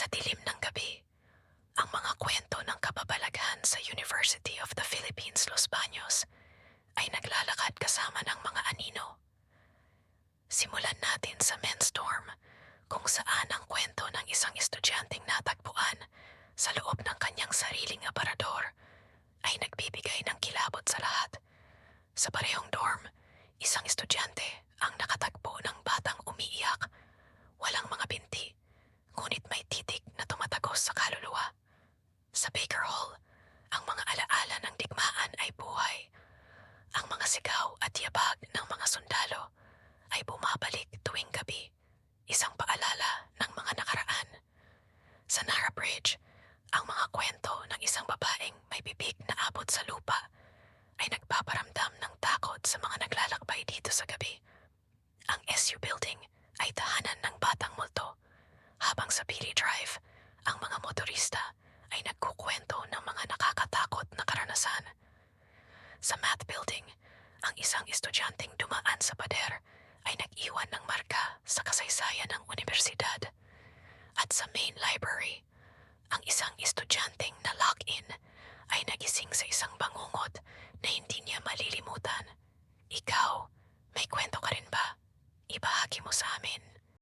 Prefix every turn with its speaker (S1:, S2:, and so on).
S1: Sa dilim ng gabi, ang mga kwento ng kababalaghan sa University of the Philippines Los Baños ay naglalakad kasama ng mga anino. Simulan natin sa men's dorm kung saan ang kwento ng isang estudyanteng natagpuan sa loob ng kanyang sariling aparador ay nagbibigay ng kilabot sa lahat. Sa parehong dorm, isang estudyante Sa Baker Hall, ang mga alaala ng digmaan ay buhay. Ang mga sigaw at yabag ng mga sundalo ay bumabalik tuwing gabi, isang paalala ng mga nakaraan. Sa Nara Bridge, ang mga kwento ng isang babaeng may bibig na abot sa lupa ay nagpaparamdam ng takot sa mga naglalakbay dito sa gabi. Ang SU building ay tahanan ng batang multo, habang sa Pili Drive, ang mga motorista ay nagkukwento ng mga nakakatakot na karanasan. Sa math building, ang isang estudyanteng dumaan sa pader ay nag-iwan ng marka sa kasaysayan ng universidad. At sa main library, ang isang